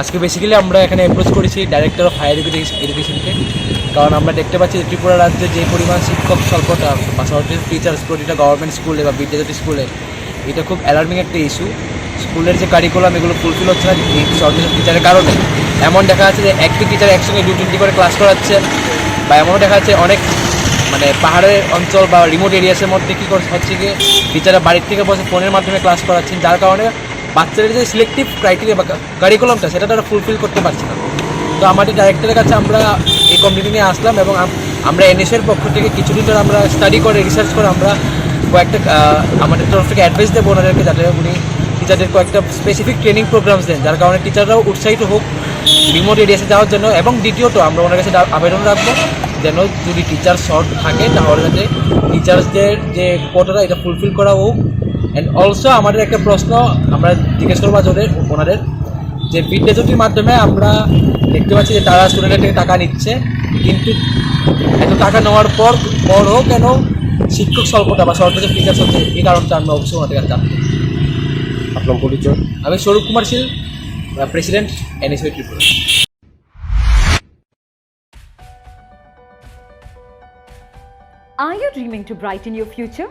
আজকে বেসিক্যালি আমরা এখানে অ্যাপ্রোচ করেছি ডাইরেক্টর অফ হায়ার এডুকেশন এডুকেশনকে কারণ আমরা দেখতে পাচ্ছি যে ত্রিপুরা রাজ্যে যে পরিমাণ শিক্ষক স্বল্পতা বা সরকারি টিচার্স প্রতিটা গভর্নমেন্ট স্কুলে বা বিদ্যাজ্যোতি স্কুলে এটা খুব অ্যালার্মিং একটা ইস্যু স্কুলের যে কারিকুলাম এগুলো ফুলফিল হচ্ছে না শর্টেজ টিচারের কারণে। এমন দেখা যাচ্ছে যে একটি টিচার একসঙ্গে দু তিনটি করে ক্লাস করাচ্ছে বা এমনও দেখা যাচ্ছে অনেক মানে পাহাড়ের অঞ্চল বা রিমোট এরিয়াসের মধ্যে কী হচ্ছে গিয়ে টিচাররা বাড়ির থেকে বসে ফোনের মাধ্যমে ক্লাস করাচ্ছেন। যার কারণে বাচ্চাদের যে সিলেক্টিভ ক্রাইটেরিয়া বা কারিকুলামটা সেটা তারা ফুলফিল করতে পারছে না। তো আমাদের ডাইরেক্টরের কাছে আমরা এই কমিটি নিয়ে আসলাম এবং আম- আমরা এনএসের পক্ষ থেকে কিছু টিচার আমরা স্টাডি করে রিসার্চ করে আমরা কয়েকটা আমাদের তরফ থেকে অ্যাডভাইস দেবো ওনাদেরকে যাতে উনি টিচারদের কয়েকটা স্পেসিফিক ট্রেনিং প্রোগ্রামস দেন, যার কারণে টিচাররাও উৎসাহিত হোক রিমোট এরিয়াসে যাওয়ার জন্য। এবং দ্বিতীয়ত, আমরা ওনার কাছে আবেদন রাখব যেন যদি টিচার শর্ট থাকে, তাহলে যাতে টিচার্সদের যে কোটাটা এটা ফুলফিল করা হোক। অ্যান্ড অলসো আমাদের একটা প্রশ্ন আমরা জিজ্ঞেস করব ওদের ওনাদের যে বিদ্যাজ্যোতির মাধ্যমে আমরা দেখতে পাচ্ছি যে তারা স্টুডেন্টের থেকে টাকা নিচ্ছে কিন্তু এত টাকা নেওয়ার পর পরও কেন শিক্ষক স্বল্পতা বা সরকারি টিচার্স হচ্ছে এই কারণটা আমরা অবশ্যই ওনাদের কাছে জানতে। আপনার পরিচয় আমি Swarup Kumar Shil president NSOE Tripura Are you dreaming to brighten your future?